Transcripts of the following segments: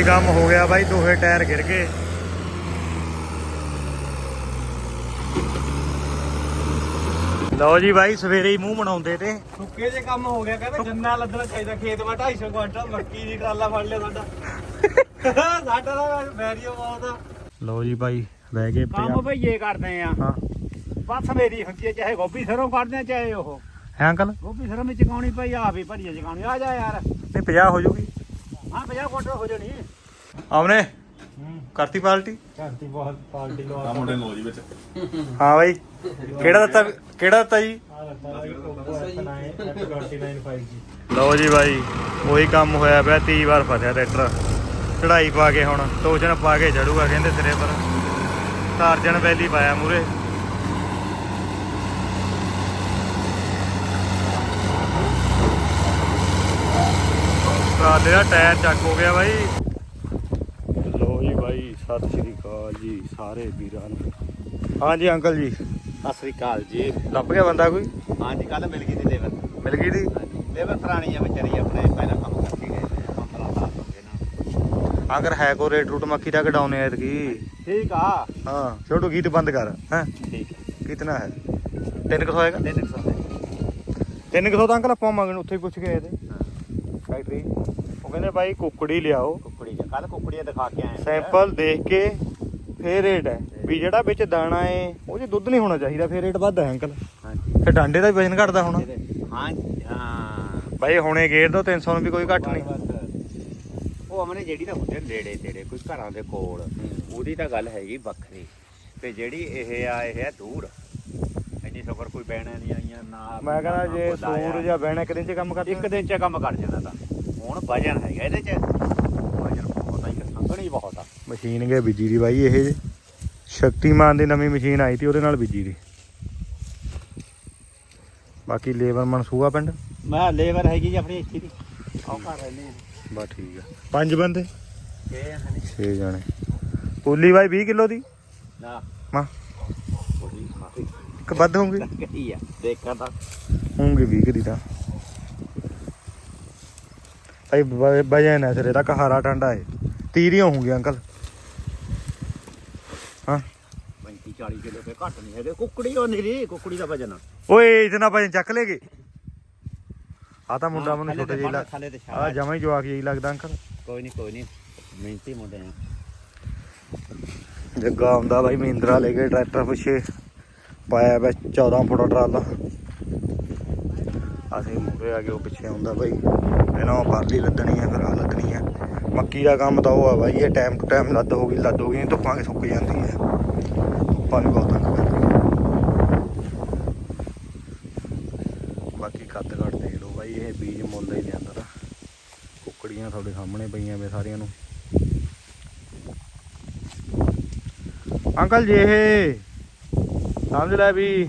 ਉਹੀ ਕੰਮ ਹੋ ਗਿਆ ਬਾਈ ਦੋਹੇ ਟਾਇਰ ਗਿਰ ਗਏ। ਲਓ ਜੀ ਬਾਈ ਸਵੇਰੇ ਹੀ ਮੂੰਹ ਬਣਾਉਂਦੇ ਤੇ। ਸੁੱਕੇ ਜੇ ਕੰਮ ਹੋ ਗਿਆ ਕਹਿੰਦੇ ਗੰਨਾ ਲੱਦਣਾ ਚਾਹੀਦਾ ਖੇਤ ਮਾ 250 ਕੁਆਂਟਲ ਮੱਕੀ ਦੀ ਟਰਾਲਾ ਫੜ ਲਿਆ ਸਾਡਾ। ਸਾਡਾ ਤਾਂ ਵੈਰੀਓ ਬਹੁਤ ਆ। ਲਓ ਜੀ ਬਾਈ ਬਹਿ ਗਏ ਕੰਮ ਭਈਏ ਕਰਦੇ ਆ। ਹਾਂ। ਬਸ ਮੇਰੀ ਹੁੰਦੀ ਹੈ ਚਾਹੇ ਗੋਭੀ ਸਰੋਂ ਕੱਢਦੇ ਆ ਚਾਹੇ ਉਹ। ਹੈ ਅੰਕਲ? ਗੋਭੀ ਸਰੋਂ ਵਿੱਚ ਚਕਾਉਣੀ ਪਈ ਆ ਵੀ ਭਰੀਏ ਚਕਾਉਣੀ। ਆ ਜਾ ਯਾਰ। ਨਹੀਂ 50 ਹੋ ਜੂਗੀ। ਹਾਂ 50 ਕੁਆਂਟਲ ਹੋ ਜਾਣੀ। ਆਮਨੇ ਕਰਤੀ ਪਾਲਟੀ? ਘੰਟੀ ਬਹੁਤ ਪਾਲਟੀ ਲੋ ਆ ਮੁੰਡੇ ਨੋ ਜੀ ਵਿੱਚ। ਹਾਂ ਬਾਈ ਕਿਹੜਾ ਦਿੱਤਾ ਕਿਹੜਾ ਦਿੱਤਾ ਜੀ? ਆ ਲੱਗਾ ਜੀ ਕੋਕੋ F9 F29 5G ਲਓ ਜੀ ਬਾਈ ਉਹੀ ਕੰਮ ਹੋਇਆ ਪਿਆ 30 ਵਾਰ ਫਸਿਆ ਟਰੈਕਟਰ। ਚੜਾਈ ਪਾ ਕੇ ਹੁਣ ਟੋਜਨ ਪਾ ਕੇ ਚੜੂਗਾ ਕਹਿੰਦੇ ਸਿਰੇ ਪਰ। ਟਾਰਜਨ ਵੈਲੀ ਪਾਇਆ ਮੂਰੇ ਟਰਾਲੇ ਦਾ ਟਾਇਰ ਚੱਕ ਹੋ ਗਿਆ ਬਾਈ। ਲਓ ਜੀ ਬਾਈ ਸਤਿ ਸ਼੍ਰੀ ਅਕਾਲ ਜੀ ਸਾਰੇ ਵੀਰਾਂ ਨੂੰ। ਹਾਂਜੀ ਅੰਕਲ ਜੀ। ਸਤਿ ਸ੍ਰੀ ਅਕਾਲ ਜੀ। ਲੱਭ ਗਿਆ ਬੰਦਾ ਕੋਈ? ਹਾਂਜੀ ਕੱਲ ਮਿਲ ਗਈ ਦੀ ਲੇਬਰ। ਮਿਲ ਗਈ ਦੀ ਲੇਬਰ ਪੁਰਾਣੀ ਆ ਵਿਚਾਰੀ ਆਪਣੇ ਪਹਿਲਾਂ ਕੰਮ ਕਰਦੀ ਗਏ 15 ਸਾਲ ਹੋ ਗਏ ਨਾ। ਅਗਰ ਹੈ ਕੋ ਰੇਟ ਰੂਟ ਮੱਕੀ ਦਾ ਕਢਾਉਨੇ ਐਤਕੀ। ਠੀਕ ਆ। ਹਾਂ ਛੋਟੂ ਗੀਤ ਬੰਦ ਕਰ ਹੈ? ਠੀਕ ਹੈ ਕਿਤਨਾ ਹੈ? 300 ਹੋਏਗਾ ਦੇ ਦੇ ਸੌ। 300 ਤਾਂ ਅੰਕਲ ਆਪਾਂ ਮੰਗਣ ਉੱਥੇ ਹੀ ਪੁੱਛ ਗਏ ਤੇ। ਫੈਕਟਰੀ ਉਹ ਕਹਿੰਦੇ ਭਾਈ ਕੁੱਕੜੀ ਲਿਆਓ। ਕੁੱਕੜੀ ਕੱਲ ਕੁੱਕੜੀਆਂ ਦਿਖਾ ਕੇ ਆਏ ਸੈਂਪਲ ਦੇਖ ਕੇ ਫੇਰ ਰੇਟ ਹੈ ਵੀ ਜਿਹੜਾ ਵਿੱਚ ਦਾਣਾ ਏ ਉਹ 'ਚ ਦੁੱਧ ਨਹੀਂ ਹੋਣਾ ਚਾਹੀਦਾ ਫੇਰ ਰੇਟ ਵੱਧਦਾ ਹੈ ਅੰਕਲ। ਹਾਂਜੀ। ਫੇਰ ਡਾਂਡੇ ਦਾ ਵੀ ਵਜਨ ਘਟਦਾ ਹੋਣਾ। ਹਾਂ ਹਾਂ। ਭਾਈ ਹੁਣੇ ਗੇਰ ਦੋ 300 ਨੂੰ ਵੀ ਕੋਈ ਘੱਟ ਨਹੀਂ। ਉਹ ਅਮਨੇ ਜਿਹੜੀ ਤਾਂ ਹੁੰਦੇ ਨੇੜੇ ਤੇੜੇ ਕੋਈ ਘਰਾਂ ਦੇ ਕੋਲ ਉਹਦੀ ਤਾਂ ਗੱਲ ਹੈਗੀ ਵੱਖਰੀ। ਤੇ ਜਿਹੜੀ ਇਹ ਆ ਇਹ ਆ ਦੂਰ ਇੰਨੀ ਸ਼ੁਕਰ ਕੋਈ ਬਹਿਣਾ ਨਹੀਂ ਆਈਆਂ ਨਾ ਮੈਂ ਕਹਿੰਦਾ ਜੇ। ਸੂਰ ਜਾਂ ਬਹਿਣਾ ਇੱਕ ਦਿਨ 'ਚ ਕੰਮ ਕਰਦਾ ਇੱਕ ਦਿਨ ਚ ਕੰਮ ਕਰ ਜਾਣਾ ਤਾਂ। ਹੁਣ ਵਜਨ ਹੈਗਾ ਇਹਦੇ ਚ। ਵਜਨ ਬਹੁਤ ਆ ਇੱਕ ਸੰਗਣੀ ਬਹੁਤ ਆ। ਮਸ਼ੀਨ ਗਏ ਬੀਜੀ ਦੀ ਬਾਈ ਇਹ ਜੇ ਸ਼ਕਤੀਮਾਨ ਦੀ ਨਵੀਂ ਮਸ਼ੀਨ ਆਈ ਤੀ ਉਹਦੇ ਨਾਲ ਬੀਜੀ ਦੀ। ਬਾਕੀ ਲੇਬਰ ਮਨਸੂਆ ਪਿੰਡ? ਮੈਂ ਲੇਬਰ ਹੈਗੀ ਜੀ ਆਪਣੀ ਇੱਥੇ ਦੀ। ਆਹ ਘਰ ਰਹਿੰਦੇ ਆ। ਬਸ ਠੀਕ ਆ। ਪੰਜ ਬੰਦੇ? 6 ਜਾਣੇ। ਪੂਲੀ ਬਾਈ 20 ਕਿਲੋ ਦੀ? ਨਾ। ਮਾਂ। ਇੱਕ ਵੱਧ ਹੋਊਗੀ? ਦੇਖਾਂ ਤਾਂ। ਹੋਊਗੀ 20 ਦੀ ਤਾਂ। ਵਜਨ ਹੈ ਸਿਰੇ ਤੱਕ ਹਾਰਾ ਟਾਂਡਾ ਹੈ ਤੀਰੀਆਂ ਹੋਣਗੀਆਂ ਅੰਕਲ। ਹਾਂ। 35 40 ਕਿਲੋ ਤੇ ਘੱਟ ਨਹੀਂ ਹੈਗੇ। ਕੁੱਕੜੀ ਉਹ ਨਿਰੀ ਕੁੱਕੜੀ ਦਾ ਵਜਨ। ਓਏ ਇਤਨਾ ਵਜਨ ਚੱਕ ਲੇਗੇ। ਆ ਤਾਂ ਮੁੰਡਾ ਮੈਨੂੰ ਛੋਟੇ ਜਿਹੀ ਲੱਗ ਆ ਜਮਾ ਹੀ ਜਵਾਕ ਜਿਹੀ ਲੱਗਦਾ ਅੰਕਲ। ਕੋਈ ਨਹੀਂ ਕੋਈ ਨਹੀਂ। ਮਿਹਨਤੀ ਮੁੰਡੇ ਆ। ਜੱਗਾ ਆਉਂਦਾ ਬਾਈ ਮਹਿੰਦਰਾ ਲੈ ਕੇ ਟਰੈਕਟਰ ਪਿੱਛੇ ਪਾਇਆ ਵਾ 14 ਫੁੱਟ ਟਰਾਲਾ। ਅਸੀਂ ਮੂਰੇ ਆ ਕੇ ਉਹ ਪਿੱਛੇ ਆਉਂਦਾ ਬਾਈ। ਇਹਨਾਂ ਉਹ ਪਰਲੀ ਲੱਦਣੀ ਆ, ਫਿਰ ਆ ਲੱਦਣੀ ਆ। ਮੱਕੀ ਦਾ ਕੰਮ ਤਾਂ ਉਹ ਆ ਬਾਈ, ਇਹ ਟਾਈਮ ਟੂ ਟਾਈਮ ਲੱਦ ਹੋ ਗਈ, ਲੱਦ ਹੋ ਗਈ ਧੁੱਪਾਂ ਕੇ ਸੁੱਕ ਜਾਂਦੀ ਹੈ ਧੁੱਪਾਂ ਵੀ ਬਹੁਤ ਤੰਗ ਕਰਦੀ ਬਾਕੀ ਕੱਦ ਕੱਟ ਦੇ ਲਓ ਬਾਈ, ਇਹ ਬੀਜ ਮੁੱਲ ਹੀ ਦੇ ਅੰਦਰ। ਕੁੱਕੜੀਆਂ ਤੁਹਾਡੇ ਸਾਹਮਣੇ ਪਈਆਂ ਵੇ ਸਾਰਿਆਂ ਨੂੰ। ਅੰਕਲ ਜੀ, ਇਹ ਸਮਝ ਲੈ ਵੀ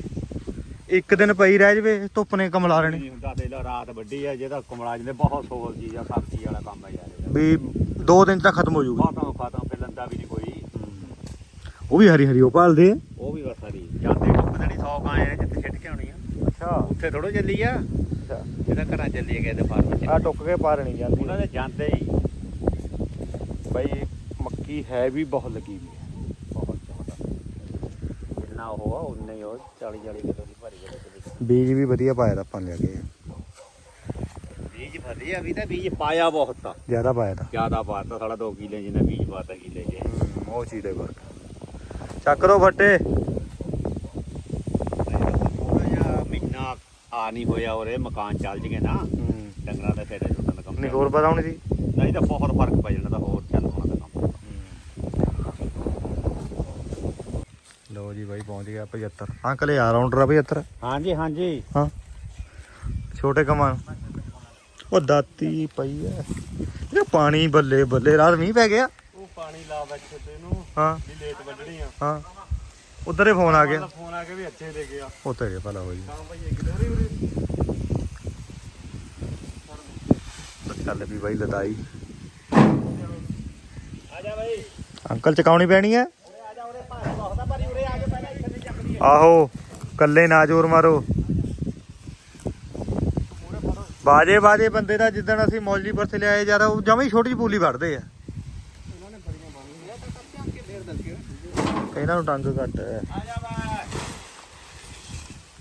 ਇੱਕ ਦਿਨ ਪਈ ਰਹਿ ਜਵੇ ਧੁੱਪ ਨੇ ਕਮਲਾ ਰਹਿਣੇ ਨਹੀਂ ਹੁੰਦਾ ਦੇ ਲਾ ਰਾਤ ਵੱਡੀ ਆ ਜਿਹਦਾ ਕਮਲਾ ਜਿਹਦੇ ਬਹੁਤ ਸੋਲ ਚੀਜ਼ ਆ ਸਬਜ਼ੀ ਵਾਲਾ ਕੰਮ ਆ ਯਾਰ। ਇਹਦਾ। ਵੀ ਦੋ ਦਿਨ ਤੱਕ ਖਤਮ ਹੋ ਜੂਗੀ। ਖਾਤਾ ਖਾਤਾ ਫਿਰ ਲੰਦਾ ਵੀ ਨਹੀਂ ਕੋਈ। ਉਹ ਵੀ ਹਰੀ ਹਰੀ ਉਹ ਭਾਲਦੇ ਆ। ਉਹ ਵੀ ਬਸ ਹਰੀ। ਜਾਂਦੇ ਟੁੱਕਦੇ ਨਹੀਂ 100 ਗਾਂ ਆ ਜਿੱਥੇ ਛਿੱਟ ਕੇ ਆਉਣੀ ਆ। ਅੱਛਾ। ਉੱਥੇ ਥੋੜੋ ਚੱਲੀ ਆ। ਜਿਹਦਾ ਘਰਾਂ ਚੱਲੀ ਗਏ ਤੇ ਫਾਰਮ ਚ। ਆ ਟੁੱਕ ਕੇ ਪਾਰ ਨਹੀਂ ਜਾਂਦੀ। ਉਹਨਾਂ ਦੇ ਜਾਂਦੇ ਹੀ। ਬਾਈ ਮੱਕੀ ਹੈ ਵੀ ਬਹੁਤ ਲੱਗੀ ਵੀ ਹੈ ਬਹੁਤ ਜ਼ਿਆਦਾ ਜਿੰਨਾ ਉਹ ਆ ਉਨੇ ਹੀ ਉਹ 40 40 ਕਿਲੋ ਦੀ ਭਾਰੀ ਜਿਹੜੇ ਤੇ ਬੀਜ ਵੀ ਵਧੀਆ ਪਾਇਆ ਤਾਂ ਆਪਾਂ ਲਿਆ ਕੇ ਬੀਜ ਵਧੀਆ ਵੀ ਤਾਂ ਬੀਜ ਪਾਇਆ ਬਹੁਤ ਆ। ਜ਼ਿਆਦਾ ਪਾਇਆ ਤਾਂ। ਜ਼ਿਆਦਾ ਪਾਤਾ ਸਾਲਾ 2 ਕਿਲੇ ਜਿੰਨਾ ਬੀਜ ਪਾਤਾ ਕਿਲੇ ਜੇ ਉਹ ਚੀਜ਼ ਦੇ ਫ਼ਰਕ ਚੱਕ ਲੋ ਫੱਟੇ। ਥੋੜਾ ਜਿਹਾ ਮਹੀਨਾ ਆ ਨਹੀਂ ਹੋਇਆ ਮਕਾਨ ਚੱਲ ਜਗੇ ਨਾ। ਡੰਗਰਾਂ ਦੇ ਫੇਰੇ ਸੁੱਟਣ ਦਾ ਕੰਮ ਨਹੀਂ ਹੋਰ ਵਧਾਉਣੀ ਸੀ? ਨਹੀਂ ਤਾਂ ਬਹੁਤ ਫ਼ਰਕ ਪੈ ਜਾਣਾ ਤਾਂ ਹੋਰ ਚੱਲ ਹੋਣਾ ਦਾ ਕੰਮ ਲੋ ਜੀ ਬਾਈ ਪਹੁੰਚ ਗਿਆ 75 ਅੰਕਲ ਇਹ ਆ ਰਾਉਂਡਰ ਆ 75 ਹਾਂਜੀ ਹਾਂਜੀ। ਹਾਂ। ਛੋਟੇ ਕਮਾਨ ਉਹ ਦਾਤੀ ਪਈ ਐ। ਇਹ ਪਾਣੀ ਬੱਲੇ ਬੱਲੇ ਰਾਤ ਮੀਂਹ ਪੈ ਗਿਆ। ਉਹ ਪਾਣੀ ਲਾ ਬੈਠੇ ਤੇ ਇਹਨੂੰ। ਹਾਂ। ਵੀ ਲੇਟ ਵੱਢਣੀ ਆ। ਹਾਂ। ਉਧਰ ਹੀ ਫੋਨ ਆ ਗਿਆ। ਫੋਨ ਆ ਕੇ ਵੀ ਅੱਛੇ ਦੇ ਗਿਆ। ਉਹ ਤੇਰੇ ਭਲਾ ਹੋ ਜੀ ਹਾਂ ਭਾਈ ਇੱਕ ਦੋਰੀ ਉਰੇ। ਚੱਲ ਵੀ ਬਾਈ ਲਦਾਈ। ਆ ਜਾ ਬਾਈ। ਅੰਕਲ ਚਕਾਉਣੀ ਪੈਣੀ ਐ? ਆਹੋ ਕੱਲੇ ਨਾ ਜ਼ੋਰ ਮਾਰੋ। ਬਾਜੇ ਬਾਜੇ ਬੰਦੇ ਦਾ ਜਿੱਦਣ ਅਸੀਂ ਮੌਲੀ ਪਰ ਤੇ ਲਿਆਏ ਯਾਰ, ਉਹ ਜਮੇ ਛੋਟੀ ਜਿਹੀ ਪੂਲੀ ਵੜਦੇ ਆ। ਇਹਨਾਂ ਨੂੰ ਟੰਗ ਘੱਟ ਆ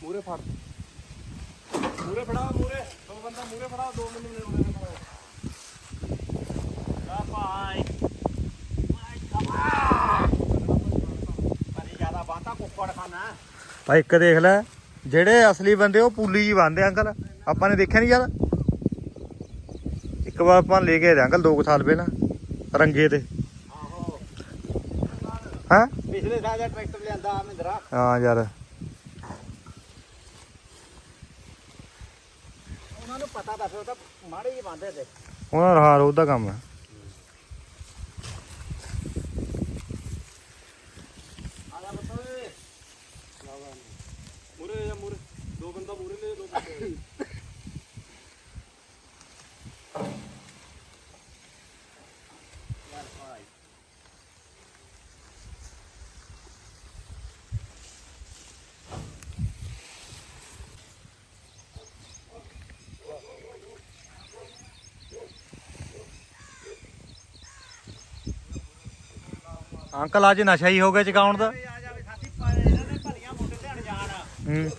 ਮੂਰੇ ਫੜਾ। ਮੂਰੇ ਦੋ ਬੰਦਾ ਮੂਰੇ ਫੜਾ, ਦੋ ਮੈਨੂੰ ਭਾਈ ਇੱਕ ਦੇਖ ਲੈ ਜਿਹੜੇ ਅਸਲੀ ਬੰਦੇ ਉਹ ਪੂਲੀ ਜੀ ਬੰਦੇ ਅੰਕਲ। ਆਪਾਂ ਨੇ ਦੇਖਿਆ ਨਹੀਂ ਯਾਰ? ਇੱਕ ਵਾਰ ਆਪਾਂ ਲੈ ਕੇ ਆਏ ਅੰਕਲ 2 ਸਾਲ ਪਹਿਲਾਂ ਰੰਗੇ ਤੇ। ਹਾਂ? ਪਿਛਲੇ ਸਾਲ ਦਾ ਟਰੈਕਟਰ ਲਿਆਂਦਾ ਆ ਮਹਿੰਦਰਾ। ਹਾਂ ਯਾਰ। ਉਹਨਾਂ ਨੂੰ ਪਤਾ ਦੱਸ ਤਾਂ ਮਾੜੇ ਜਿਹੇ ਬੰਦੇ ਤੇ। ਉਹਨਾਂ ਦਾ ਹਾਰ ਉਹਦਾ ਕੰਮ ਹੈ ਆ ਜਾ ਬੱਤੋਏ ਮੂਰੇ ਜਾਂ ਮੂਰੇ ਦੋ ਬੰਦਾ ਮੂਰੇ ਲੈ ਦੋ ਬੰਦੇ ਯਾਰ ਭਾਈ ਅੰਕਲ ਅੱਜ ਨਸ਼ਾ ਹੀ ਹੋ ਗਿਆ ਚਕਾਉਣ ਦਾ। ਆ ਜਾ ਵੀ ਸਾਥੀ ਪਾਏ ਇਹਨਾਂ ਨੇ ਭਲੀਆਂ ਮੁੰਡੇ ਲੈਣ ਜਾਣ ਹੂੰ।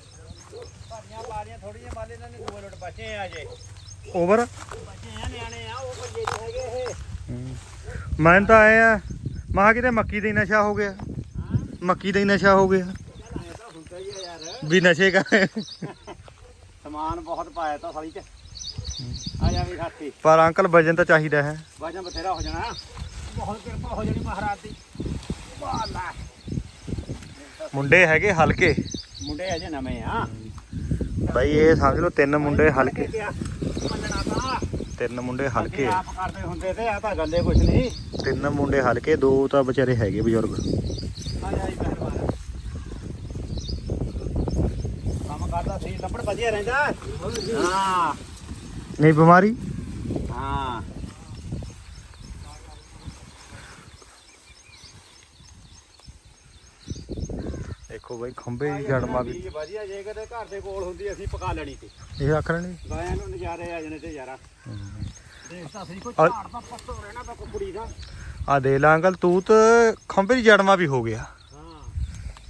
ਭਲੀਆਂ ਪਾਰੀਆਂ ਥੋੜੀਆਂ ਬਾਲੇ ਇਹਨਾਂ ਨੇ ਦੂਏ ਲੋਟ ਬਚੇ ਆ ਜੇ। ਓਵਰ ਬਚੇ ਆ ਨਿਆਣੇ ਆ ਉਹ ਭਈਏ ਚ ਹੈਗੇ ਇਹ। ਮੈਂ ਤਾਂ ਆਇਆ ਮਾ ਕਿਤੇ ਮੱਕੀ ਦਾ ਹੀ ਨਸ਼ਾ ਹੋ ਗਿਆ। ਮੱਕੀ ਦਾ ਹੀ ਨਸ਼ਾ ਹੋ ਗਿਆ। ਚੱਲ ਆਇਆ ਤਾਂ ਹੁੰਦਾ ਹੀ ਆ ਯਾਰ। ਵੀ ਨਸ਼ੇ ਕਰ। ਸਮਾਨ ਬਹੁਤ ਪਾਇਆ ਤਾਂ ਸਾਲੀ ਚ। ਆ ਜਾ ਵੀ ਸਾਥੀ। ਪਰ ਅੰਕਲ ਵਜਨ ਤਾਂ ਚਾਹੀਦਾ ਹੈ। ਵਜਨ ਬਥੇਰਾ ਹੋ ਜਾਣਾ। ਬਹੁਤ ਕਿਰਪਾ ਹੋ ਜਾਣੀ ਮਹਾਰਾਜ ਦੀ। ਵਾਲਾ। ਮੁੰਡੇ ਹੈਗੇ ਹਲਕੇ। ਮੁੰਡੇ ਅਜੇ ਨਵੇਂ ਆ। ਬਾਈ ਇਹ ਸਮਝ ਲਓ ਤਿੰਨ ਮੁੰਡੇ ਹਲਕੇ। ਮੰਨਣਾ ਤਾਂ। ਤਿੰਨ ਮੁੰਡੇ ਹਲਕੇ। ਅੱਗੇ ਆਪ ਕਰਦੇ ਹੁੰਦੇ ਤੇ ਆ ਤਾਂ ਗੱਲੇ ਕੁਛ ਨਹੀਂ। ਤਿੰਨ ਮੁੰਡੇ ਹਲਕੇ ਦੋ ਤਾਂ ਵਿਚਾਰੇ ਹੈਗੇ ਬਜ਼ੁਰਗ। ਆ ਜਾ ਜੀ ਮਿਹਰਬਾਨ ਕੰਮ ਕਰਦਾ ਸੀ ਲੱਭੜ ਵਧੀਆ ਰਹਿੰਦਾ। ਹਾਂ। ਨਹੀਂ ਬਿਮਾਰੀ? ਹਾਂ। ਦੇਖੋ ਬਾਈ ਖੰਬੇ ਦੀ ਜੜਮਾ ਵੀ ਵਧੀਆ ਜੇ ਕਿਤੇ ਘਰ ਦੇ ਕੋਲ ਹੁੰਦੀ ਅਸੀਂ ਪਕਾ ਲੈਣੀ ਸੀ। ਇਹ ਆਖਣ ਨਹੀਂ ਗਾਇਆਂ ਨੂੰ ਨਜ਼ਾਰੇ ਆ ਜਾਣੇ ਤੇ ਯਾਰਾ। ਦੇਖ ਤਾਂ ਸਹੀ ਕੋਈ ਝਾੜ ਦਾ ਪੱਤੋ ਰਹਿਣਾ ਤਾਂ ਕੁੜੀ ਦਾ। ਆ ਦੇ ਲਾ ਅੰਕਲ ਤੂੰ ਤਾਂ ਖੰਬੇ ਦੀ ਜੜਮਾ ਵੀ ਹੋ ਗਿਆ। ਹਾਂ।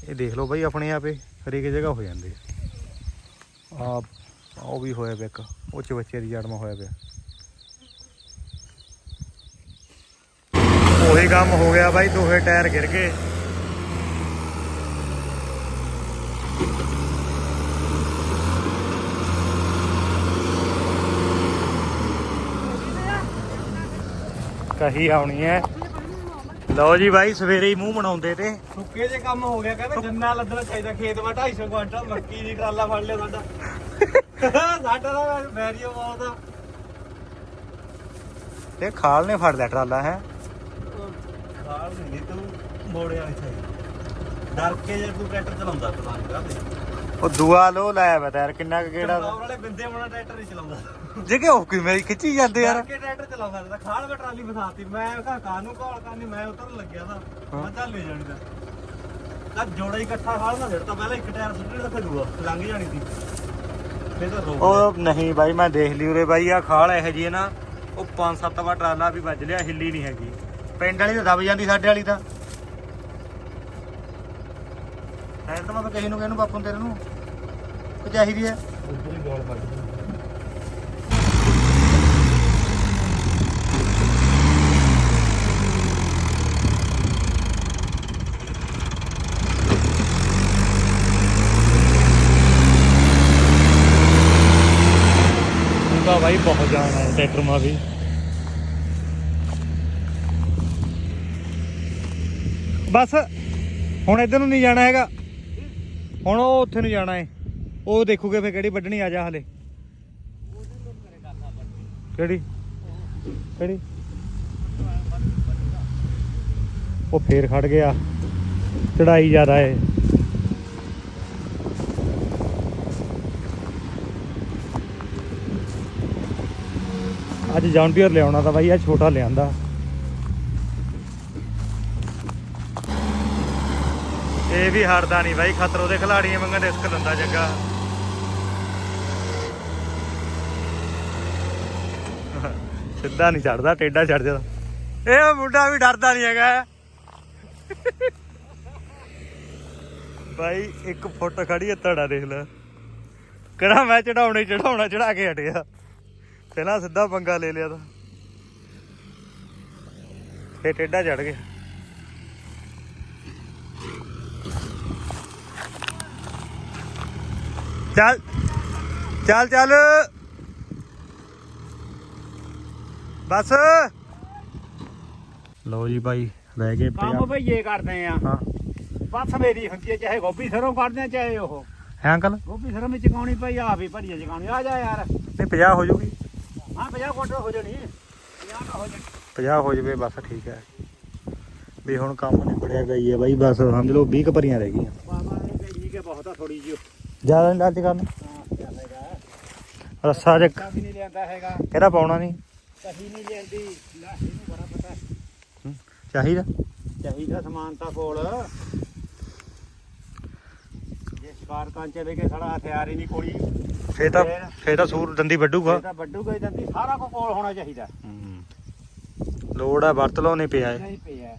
ਇਹ ਦੇਖ ਲਓ ਬਾਈ ਆਪਣੇ ਆਪੇ ਹਰੇਕ ਜਗ੍ਹਾ ਹੋ ਜਾਂਦੇ। ਆ ਆ ਉਹ ਵੀ ਹੋਇਆ ਪਿਆ ਇੱਕ ਉਹ ਚ ਬੱਚੇ ਦੀ ਜੜਮਾ ਹੋਇਆ ਪਿਆ। ਉਹੀ ਕੰਮ ਹੋ ਗਿਆ ਬਾਈ ਦੋਹੇ ਟਾਇਰ ਗਿਰ ਗਏ। ਕਹੀ ਆਉਣੀ ਹੈ। ਲਓ ਜੀ ਬਾਈ ਸਵੇਰੇ ਹੀ ਮੂੰਹ ਬਣਾਉਂਦੇ ਤੇ। ਸੁੱਕੇ ਜੇ ਕੰਮ ਹੋ ਗਿਆ ਕਹਿੰਦਾ ਗੰਨਾ ਲੱਦਣਾ ਚਾਹੀਦਾ ਖੇਤ ਮਾ 250 ਕੁਆਂਟਲ ਮੱਕੀ ਦੀ ਟਰਾਲਾ ਫੜ ਲਿਆ ਸਾਡਾ। ਸਾਡਾ ਤਾਂ ਵੈਰੀਓ ਬਹੁਤ ਆ। ਤੇ ਖਾਲ ਨੇ ਫੜ ਲਿਆ ਟਰਾਲਾ ਹੈ? ਖਾਲ ਨਹੀਂ ਤੂੰ ਮੋੜਿਆ ਇੱਥੇ। ਡਰ ਕੇ ਜੇ ਤੂੰ ਟਰੈਕਟਰ ਚਲਾਉਂਦਾ ਪਤਾ ਨਹੀਂ ਕਾਹਦੇ ਉਹ ਦੂਆ ਲੋ ਲਾਇਆ ਵਾ ਯਾਰ ਕਿੰਨਾ ਕੁ ਕਿਹੜਾ ਵਾਲੇ ਬਿੰਦੇ ਮੋਣਾ ਟਰੈਕਟਰ ਨਹੀਂ ਚਲਾਉਂਦਾ। ਜੇ ਕਿ ਉਹ ਕਿਵੇਂ ਖਿੱਚੀ ਜਾਂਦੇ ਯਾਰ। ਕੇ ਟਰੈਕਟਰ ਚਲਾਉਂਦਾ ਤਾਂ ਖਾਲ ਮੈਂ ਟਰਾਲੀ ਫਸਾਤੀ ਮੈਂ ਕਹਾ ਕਾਨੂੰ ਕਾਲ ਕਰਨੀ? ਮੈਂ ਉਤਰਨ ਲੱਗਿਆ ਤਾਂ। ਮੈਂ ਚੱਲ ਲੈ ਜਾਣੀ ਤਾਂ। ਤਾਂ ਜੋੜਾ ਹੀ ਇਕੱਠਾ ਖਾਲ ਨਾ ਸਿੱਟਦਾ ਪਹਿਲਾਂ ਇੱਕ ਟਾਇਰ ਸੁੱਟਣਾ ਤਾਂ ਦੂਆ ਲੰਘ ਜਾਣੀ ਸੀ। ਫੇਰ ਤਾਂ ਰੋਕ ਉਹ ਨਹੀਂ ਬਾਈ ਮੈਂ ਦੇਖ ਲਈ ਉਰੇ ਬਾਈ ਆ ਖਾਲ ਇਹੋ ਜੀ ਹੈ ਨਾ ਉਹ ਪੰਜ ਸੱਤ ਵਾਰ ਟਰਾਲਾ ਵੀ ਵੱਜ ਲਿਆ ਹਿੱਲੀ ਨਹੀਂ ਹੈਗੀ। ਪਿੰਡ ਵਾਲੀ ਤਾਂ ਦਬ ਜਾਂਦੀ ਸਾਡੇ ਵਾਲੀ ਤਾਂ। ਐਂ ਤਾਂ ਮੈਂ ਕਿਸੇ ਨੂੰ ਕਹਿੰਨੂੰ ਬਾਪੂ ਨੂੰ ਤੇਰੇ ਨੂੰ। ਕਿ ਚਾਹੀਦੀ ਹੈ। ਉੱਧਰ ਹੀ ਗੋਲ ਵੱਜ ਉਹਦਾ ਬਾਈ ਬਹੁਤ ਜਾਣ ਹੈ, ਟਰੈਕਟਰ ਮਾ ਵੀ ਬਸ, ਹੁਣ ਇੱਧਰ ਨੂੰ ਨਹੀਂ ਜਾਣਾ ਹੈਗਾ। ਹੁਣ ਉਹ ਉੱਥੇ ਨੂੰ ਜਾਣਾ ਏ। ਉਹ ਦੇਖੂਗੇ ਫੇ ਕਿਹੜੀ ਵੱਢਣੀ ਆ ਜਾ ਹਲੇ। ਕਿਹੜੀ? ਕਿਹੜੀ? ਉਹ ਫੇਰ ਖੜ ਗਿਆ। ਚੜਾਈ ਜ਼ਿਆਦਾ ਏ। ਅੱਜ ਜੌਂਡੀਅਰ ਲਿਆਉਣਾ ਤਾਂ ਬਾਈ ਆ ਛੋਟਾ ਲਿਆਂਦਾ। ਇਹ ਵੀ ਹਰਦਾ ਨਹੀਂ ਬਾਈ, ਖਤਰੋ ਦੇ ਖਿਲਾੜੀਆਂ ਵਾਂਗੂ ਰਿਸਕ ਲੈਂਦਾ ਜੱਗਾ। ਸਿੱਧਾ ਨਹੀਂ ਚੜਦਾ ਟੇਡਾ ਚੜ ਜਾਂਦਾ। ਇਹ ਮੁੰਡਾ ਵੀ ਡਰਦਾ ਨਹੀਂ ਹੈਗਾ। ਭਾਈ ਇੱਕ ਫੁੱਟ ਖੜੀ ਹੈ ਧੜਾ ਦੇਖ ਲੈ। ਕਿਹੜਾ ਮੈਂ ਚੜਾਉਣੇ ਚੜਾਉਣਾ, ਚੜਾ ਕੇ ਹਟਿਆ। ਪਹਿਲਾਂ ਸਿੱਧਾ ਪੰਗਾ ਲੈ ਲਿਆ ਤਾਂ। ਫੇ ਟੇਡਾ ਚੜ ਗਿਆ। ਚੱਲ ਚੱਲ ਚੱਲ। ਬਸ। ਲਓ ਜੀ ਭਾਈ ਲੈ ਗਏ ਕੰਮ ਭਈਏ ਕਰਦੇ ਆ। ਹਾਂ। ਬਸ ਮੇਰੀ ਹੁੰਦੀ ਹੈ ਚਾਹੇ ਗੋਭੀ ਸਰੋਂ ਕੱਢਦੇ ਆ ਚਾਹੇ ਉਹ। ਹੈ ਅੰਕਲ? ਗੋਭੀ ਸਰੋਂ ਵਿੱਚ ਚਕਾਉਣੀ ਪਈ ਆ ਵੀ ਭਰੀਏ ਚਕਾਉਣੀ ਆ ਜਾ ਯਾਰ। ਨਹੀਂ 50 ਹੋ ਜੂਗੀ। ਹਾਂ 50 ਕੁਇੰਟਲ ਹੋ ਜਾਣੀ। 50 ਨਾ ਹੋ ਜਾਣੀ। 50 ਹੋ ਜਵੇ ਬਸ ਠੀਕ ਹੈ। ਵੀ ਹੁਣ ਕੰਮ ਨਿਬੜਿਆ ਗਈ ਹੈ ਬਾਈ ਬਸ ਸਮਝ ਲਓ 20 ਕੁ ਭਰੀਆਂ ਰਹਿ ਗਈਆਂ। ਬਾਬਾ ਨੇ ਕਿ ਬਹੁਤ ਆ ਥੋੜੀ ਜਿਹੀ। ਜ਼ਿਆਦਾ ਨਹੀਂ ਅੱਜ ਕਰਨ ਹਾਂ ਰੱਸਾ ਜੇ ਕਾ ਵੀ ਨਹੀਂ ਲੈਂਦਾ ਹੈਗਾ। ਕਿਹੜਾ ਪਾਉਣਾ ਨਹੀਂ? ਕਹੀ ਨਹੀਂ ਲੈਂਦੀ ਲੈ ਇਹਨੂੰ ਬੜਾ ਪਤਾ ਚਾਹੀਦਾ? ਚਾਹੀਦਾ ਸਮਾਨ ਤਾਂ ਕੋਲ। ਜੇ ਸ਼ਿਕਾਰ ਕਾਂਚੇ ਦੇ ਕੇ ਸਾਡਾ ਹਥਿਆਰ ਹੀ ਨਹੀਂ ਕੋਈ। ਫੇ ਤਾਂ ਫੇ ਤਾਂ ਸੂਰ ਦੰਦੀ ਵੱਡੂਗਾ ਇਹ ਤਾਂ ਵੱਡੂ ਗਈ ਜਾਂਦੀ ਸਾਰਾ ਕੋ ਕੋਲ ਹੋਣਾ ਚਾਹੀਦਾ। ਹੂੰ। ਲੋੜ ਹੈ ਵਰਤ ਲਓ ਨਹੀਂ ਪਿਆ ਹੈ ਨਹੀਂ ਪਿਆ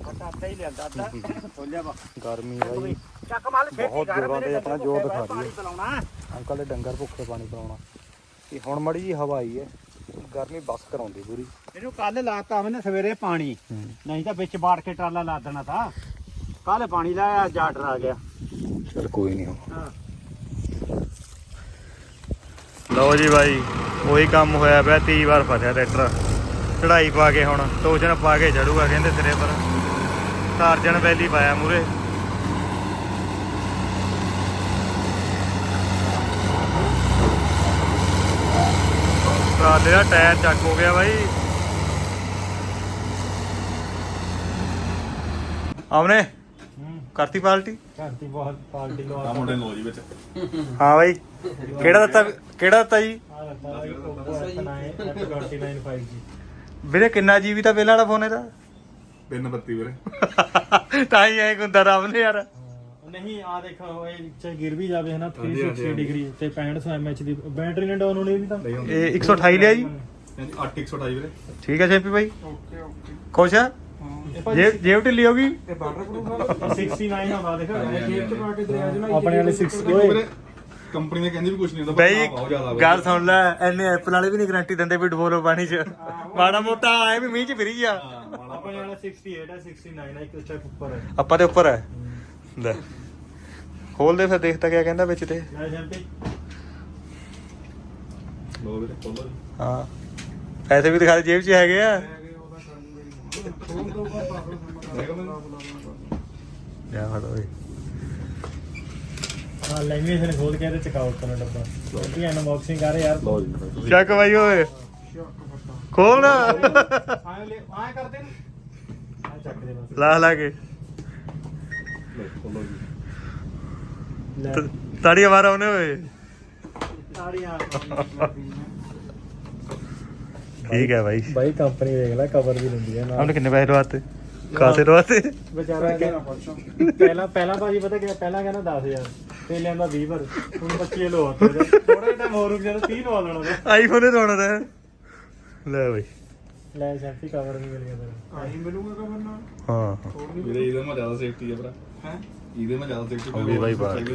ਫੱਟਾ ਹੀ ਲਿਆਂਦਾ ਅੱਧਾ। ਖੋਲਿਆ ਵਾ। ਗਰਮੀ ਬਾਈ। ਚੱਕ ਮਾਲ ਛੇਤੀ ਬਹੁਤ ਜ਼ੋਰਾਂ ਤੇ ਆਪਣਾ ਜ਼ੋਰ ਦਿਖਾ ਰਹੀ ਪਿਲਾਉਣਾ। ਅੰਕਲ ਦੇ ਡੰਗਰ ਭੁੱਖੇ ਪਾਣੀ ਪਿਲਾਉਣਾ। ਇਹ ਹੁਣ ਮੜੀ ਜੀ ਹਵਾ ਆਈ ਹੈ ਗਰਮੀ ਬਸ ਕਰਾਉਂਦੀ ਪੂਰੀ। ਇਹਨੂੰ ਕੱਲ ਲਾਤਾ ਮੈਨੇ ਸਵੇਰੇ ਪਾਣੀ। ਨਹੀਂ ਤਾਂ ਵਿੱਚ ਬਾੜ ਕੇ ਟਰਾਲਾ ਲਾ ਦੇਣਾ ਤਾਂ। ਕੱਲ ਪਾਣੀ ਲਾਇਆ ਜਾਟਰ ਆ ਗਿਆ। ਚਲ ਕੋਈ ਨਹੀਂ ਹਾਂ। ਲਓ ਜੀ ਬਾਈ ਉਹੀ ਕੰਮ ਹੋਇਆ ਪਿਆ 30 ਵਾਰ ਫਸਿਆ ਟਰੈਕਟਰ। ਚੜਾਈ ਪਾ ਕੇ ਹੁਣ ਟੋਜਨ ਪਾ ਕੇ ਚੜੂਗਾ ਕਹਿੰਦੇ ਸਿਰੇ ਪਰ। ਟਾਰਜਨ ਵੈਲੀ ਪਾਇਆ ਮੂਰੇ ਟਰਾਲੇ ਦਾ ਟਾਇਰ ਚੱਕ ਹੋ ਗਿਆ ਬਾਈ। ਆਮਨੇ ਕਰਤੀ ਪਾਲਟੀ? ਘੰਟੀ ਬਹੁਤ ਪਾਲਟੀ ਲੋ ਆ ਮੁੰਡੇ ਲੋ ਜੀ ਵਿੱਚ। ਹਾਂ ਬਾਈ ਕਿਹੜਾ ਦਿੱਤਾ ਕਿਹੜਾ ਦਿੱਤਾ ਜੀ? ਆ ਲੱਗਾ ਬਾਈ Oppo F9 F29 5G ਵੀਰੇ ਕਿੰਨਾ ਜੀਬੀ ਦਾ ਪਹਿਲਾਂ ਵਾਲਾ ਫੋਨ ਇਹਦਾ? ਪਿੰਨ ਬੱਤੀ ਵੀਰੇ। ਤਾਂ ਹੀ ਐ ਗੁੰਦਾ ਰਾਮ ਨੇ ਯਾਰ। ਨਹੀਂ ਆ ਦੇਖੋ ਇਹ ਚ ਗਿਰ ਵੀ ਜਾਵੇ ਹਨਾ ਹਾਂਜੀ, 360 ਹਾਂਜੀ। ਡਿਗਰੀ ਤੇ 6500 mAh ਦੀ ਬੈਟਰੀ ਨੇ ਡਾਊਨ ਹੋਣੀ ਵੀ ਤਾਂ। ਇਹ 128 ਲਿਆ ਜੀ। ਹਾਂਜੀ 8128 ਵੀਰੇ। ਠੀਕ ਹੈ ਸ਼ੈਂਪੀ ਬਾਈ ਓਕੇ ਓਕੇ। ਖੁਸ਼ ਆ? ਜੇਬ ਜੇਬ ਢਿੱਲੀ ਹੋ ਗਈ? 69 ਆਵਾ ਦੇਖ ਜੇਬ ਚ। ਪਾ ਕੇ ਦਰਿਆ ਜਨਾ ਆਪਣੇ ਵਾਲੇ 60 ਦੇਖੋ ਵੀਰੇ ਕੰਪਨੀ ਨੇ ਕਹਿੰਦੀ ਵੀ ਕੁਝ ਨਹੀਂ ਹੁੰਦਾ ਬਈ। ਗੱਲ ਸੁਣ ਲੈ ਐਨੇ ਐਪਲ ਵਾਲੇ ਵੀ ਨਹੀਂ ਗਾਰੰਟੀ ਦਿੰਦੇ ਵੀ ਡਬੋਲੋ ਪਾਣੀ ਚ। ਮਾੜਾ ਮੋਟਾ ਆਏ ਵੀ ਮੀਂਹ ਚ ਫਿਰੀ ਹਾਂ, ਮਾੜਾ ਆਪਣੇ ਵਾਲਾ 68 ਹੈ 69 ਹੈ ਇੱਕ ਸਟੈਪ ਉੱਪਰ ਹੈ ਆਪਾਂ ਦੇ ਉੱਪਰ ਹੈ ਲੈ। ਖੋਲ ਦੇ ਫਿਰ ਦੇਖਤਾ ਕਿਆ ਕਹਿੰਦਾ ਵਿੱਚ ਤੇ। ਲੈ ਜੰਪੀ। ਲੋ ਵੀਰੇ ਖੋਲੋ। ਹਾਂ। ਪੈਸੇ ਵੀ ਦਿਖਾ ਦੇ ਜੇਬ 'ਚ ਹੈਗੇ ਆ। ਜਾ ਫੜ ਓਏ। ਹਾਂ ਲੈਂਗੁਏਜ ਨੇ ਖੋਲ ਕੇ ਇਹਦੇ ਚਕਾਉਟ ਕਰਨਾ ਡੱਬਾ। ਜੰਪੀ ਅਨਬਾਕਸਿੰਗ ਕਰ ਯਾਰ। ਲੋ ਜੀ। ਚੱਕ ਬਾਈ ਓਏ। ਖੋਲ ਨਾ। ਆਏ ਕਰਦੇ ਨੇ। ਚੱਕ ਦੇ ਬਸ ਲਾ ਲਾ ਕੇ। ਖੋਲੋ ਜੀ ਲੈ। ਤ- ਤਾੜੀਆਂ ਮਾਰ ਆਉਨੇ ਓਏ। ਤਾੜੀਆਂ। ਠੀਕ ਹੈ ਭਾਈ ਬਾਈ ਕੰਪਨੀ ਦੇਖ ਲੈ ਕਵਰ ਵੀ ਲੈਂਦੀ ਹੈ ਨਾਲ। ਆਪਨੇ ਕਿੰਨੇ ਪੈਸੇ ਲਵਾਤੇ ਖਾਸੇ ਲਵਾਤੇ ਵਿਚਾਰਾ ਕਹਿ- ਪਹਿਲਾਂ ਪਹਿਲਾਂ ਭਾਜੀ ਪਤਾ ਕਿ ਪਹਿਲਾਂ ਕਹਿੰਦਾ 10000 ਤੇ ਲਿਆਂਦਾ 20 ਪਰ ਹੁਣ 25 ਲਵਾ ਥੋੜਾ ਜਿਹਾ ਟਾਈਮ ਹੋਰ ਰੁਕ ਜਾਣਾ 30 ਲਵਾ ਲੈਣਾ ਉਹਦਾ। ਆਈਫੋਨ ਹੀ ਰੋਣਾ ਲੈ ਬਈ। ਲੈ ਸ਼ੈਂਪੀ ਕਵਰ ਵੀ ਮਿਲ ਗਿਆ ਤੇਰਾ। ਆਹੀ ਮਿਲੂਗਾ ਕਵਰ ਨਾਲ? हाँ हाँ ਵੀਰੇ ਇਹਦੇ ਮਾ ਜ਼ਿਆਦਾ ਸੇਫਟੀ ਹੈ ਭਰਾ। ਹੈ? ਇਹਦੇ ਮਾ ਜ਼ਿਆਦਾ ਸੇਫਟੀ ਉਹ ਵੀ ਬਾਈ ਬਾਹਰ।